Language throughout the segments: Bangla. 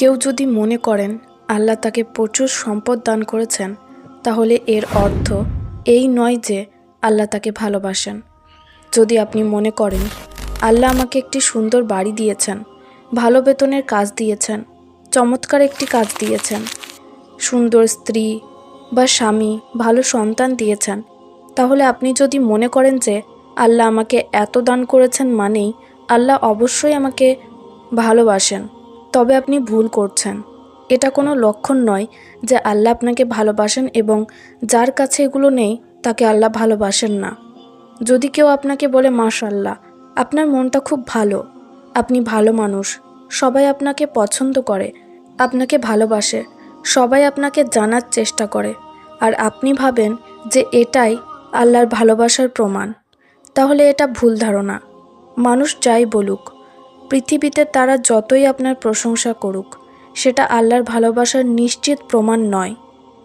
কেউ যদি মনে করেন আল্লাহ তাকে প্রচুর সম্পদ দান করেছেন, তাহলে এর অর্থ এই নয় যে আল্লাহ তাকে ভালোবাসেন। যদি আপনি মনে করেন, আল্লাহ আমাকে একটি সুন্দর বাড়ি দিয়েছেন, ভালো বেতনের কাজ দিয়েছেন, চমৎকার একটি কাজ দিয়েছেন, সুন্দর স্ত্রী বা স্বামী, ভালো সন্তান দিয়েছেন, তাহলে আপনি যদি মনে করেন যে আল্লাহ আমাকে এত দান করেছেন মানেই আল্লাহ অবশ্যই আমাকে ভালোবাসেন। তবে আপনি ভুল করছেন। এটা কোনো লক্ষণ নয় যে আল্লাহ আপনাকে ভালোবাসেন এবং যার কাছে এগুলো নেই, তাকে আল্লাহ ভালোবাসেন না। যদি কেউ আপনাকে বলে মাশাল্লাহ আপনার মনটা খুব ভালো, আপনি ভালো মানুষ, সবাই আপনাকে পছন্দ করে, আপনাকে ভালোবাসে, সবাই আপনাকে জানার চেষ্টা করে, আর আপনি ভাবেন যে এটাই আল্লাহর ভালোবাসার প্রমাণ, তাহলে এটা ভুল ধারণা। মানুষ যাই বলুক পৃথিবীতে তারা যতই আপনার প্রশংসা করুক, সেটা আল্লাহর ভালোবাসার নিশ্চিত প্রমাণ নয়।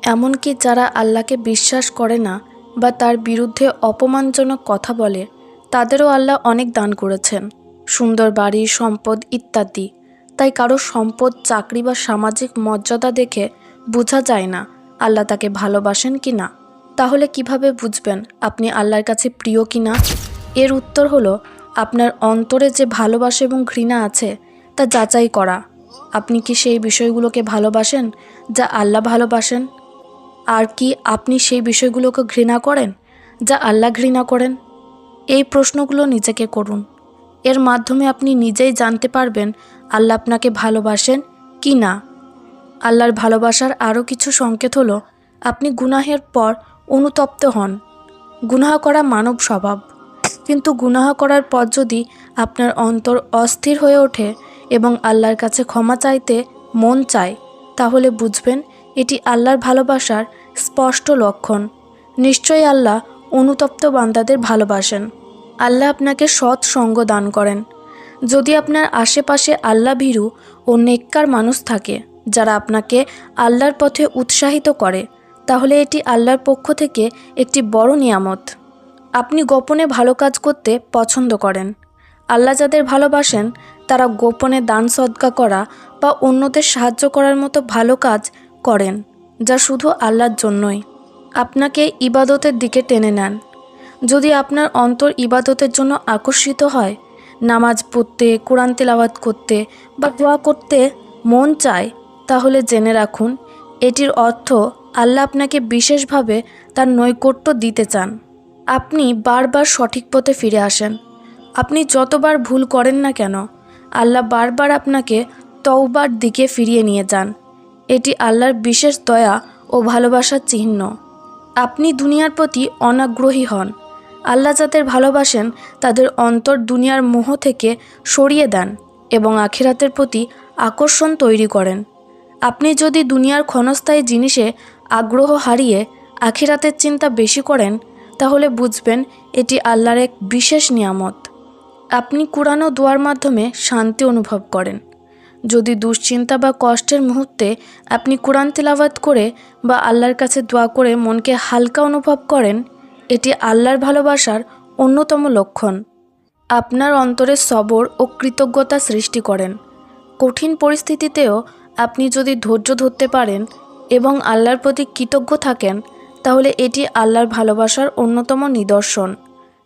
এমনকি যারা আল্লাহকে বিশ্বাস করে না বা তার বিরুদ্ধে অপমানজনক কথা বলে, তাদেরও আল্লাহ অনেক দান করেছেন। সুন্দর বাড়ি, সম্পদ ইত্যাদি। তাই কারও সম্পদ, চাকরি বা সামাজিক মর্যাদা দেখে বোঝা যায় না আল্লাহ তাকে ভালোবাসেন কি না। তাহলে কীভাবে বুঝবেন আপনি আল্লাহর কাছে প্রিয় কি না? এর উত্তর হলো আপনার অন্তরে যে ভালোবাসা এবং ঘৃণা আছে, তা যাচাই করা। আপনি কি সেই বিষয়গুলোকে ভালোবাসেন, যা আল্লাহ ভালোবাসেন? আর কি আপনি সেই বিষয়গুলোকে ঘৃণা করেন, যা আল্লাহ ঘৃণা করেন? এই প্রশ্নগুলো নিজেকে করুন। এর মাধ্যমে আপনি নিজেই জানতে পারবেন, আল্লাহ আপনাকে ভালোবাসেন কি না। আল্লাহর ভালোবাসার আরও কিছু সংকেত হলো, আপনি গুনাহের পর অনুতপ্ত হন। গুনাহ করা মানব স্বভাব। কিন্তু গুনাহ করার পর যদি আপনার অন্তর অস্থির হয়ে ওঠে এবং আল্লাহর কাছে ক্ষমা চাইতে মন চায়, তাহলে বুঝবেন এটি আল্লাহর ভালোবাসার স্পষ্ট লক্ষণ। নিশ্চয়ই আল্লাহ অনুতপ্ত বান্দাদের ভালোবাসেন। আল্লাহ আপনাকে সৎ সঙ্গ দান করেন। যদি আপনার আশেপাশে আল্লাহ ভীরু ও নেককার মানুষ থাকে, যারা আপনাকে আল্লাহর পথে উৎসাহিত করে, তাহলে এটি আল্লাহর পক্ষ থেকে একটি বড় নিয়ামত। আপনি গোপনে ভালো কাজ করতে পছন্দ করেন। আল্লাহ যাদের ভালোবাসেন, তারা গোপনে দান সদকা করা বা অন্যদের সাহায্য করার মতো ভালো কাজ করেন, যা শুধু আল্লাহর জন্যই। আপনাকে ইবাদতের দিকে টেনে নেন। যদি আপনার অন্তর ইবাদতের জন্য আকর্ষিত হয়, নামাজ পড়তে, কোরআন তেলাওয়াত করতে বা দোয়া করতে মন চায়, তাহলে জেনে রাখুন, এটির অর্থ আল্লাহ আপনাকে বিশেষভাবে তার নৈকট্য দিতে চান। আপনি বারবার সঠিক পথে ফিরে আসেন। আপনি যতবার ভুল করেন না কেন, আল্লাহ বারবার আপনাকে তওবার দিকে ফিরিয়ে নিয়ে যান। এটি আল্লাহর বিশেষ দয়া ও ভালোবাসার চিহ্ন। আপনি দুনিয়ার প্রতি অনাগ্রহী হন। আল্লাহ যাদের ভালোবাসেন, তাদের অন্তর দুনিয়ার মোহ থেকে সরিয়ে দেন এবং আখিরাতের প্রতি আকর্ষণ তৈরি করেন। আপনি যদি দুনিয়ার ক্ষণস্থায়ী জিনিসে আগ্রহ হারিয়ে আখিরাতের চিন্তা বেশি করেন তাহলে বুঝবেন এটি আল্লাহর এক বিশেষ নিয়ামত। আপনি কুরানো দোয়ার মাধ্যমে শান্তি অনুভব করেন। যদি দুশ্চিন্তা বা কষ্টের মুহূর্তে আপনি কোরআন তেলাওয়াত করে বা আল্লাহর কাছে দোয়া করে মনকে হালকা অনুভব করেন, এটি আল্লাহর ভালোবাসার অন্যতম লক্ষণ। আপনার অন্তরে সবর ও কৃতজ্ঞতা সৃষ্টি করেন। কঠিন পরিস্থিতিতেও আপনি যদি ধৈর্য ধরতে পারেন এবং আল্লাহর প্রতি কৃতজ্ঞ থাকেন তাহলে এটি আল্লাহর ভালোবাসার অন্যতম নিদর্শন।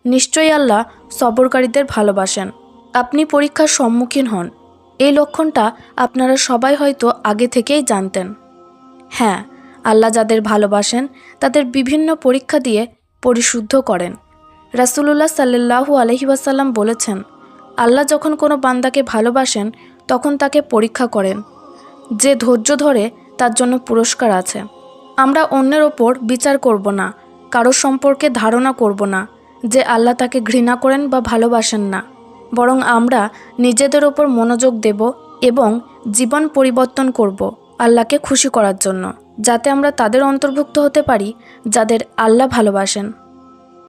নিশ্চয়ই আল্লাহ সবরকারীদের ভালোবাসেন। আপনি পরীক্ষার সম্মুখীন হন। এই লক্ষণটা আপনারা সবাই হয়তো আগে থেকেই জানতেন। হ্যাঁ আল্লাহ যাদের ভালোবাসেন, তাদের বিভিন্ন পরীক্ষা দিয়ে পরিশুদ্ধ করেন। রাসুলুল্লাহ সাল্লাহু আলহি ওয়াসাল্লাম বলেছেন, আল্লাহ যখন কোনো বান্দাকে ভালোবাসেন, তখন তাকে পরীক্ষা করেন। যে ধৈর্য ধরে তার জন্য পুরস্কার আছে। আমরা অন্যের ওপর বিচার করব না, কারও সম্পর্কে ধারণা করব না, যে আল্লাহ তাকে ঘৃণা করেন বা ভালোবাসেন না। বরং আমরা নিজেদের ওপর মনোযোগ দেব এবং জীবন পরিবর্তন করব আল্লাহকে খুশি করার জন্য, যাতে আমরা তাদের অন্তর্ভুক্ত হতে পারি, যাদের আল্লাহ ভালোবাসেন।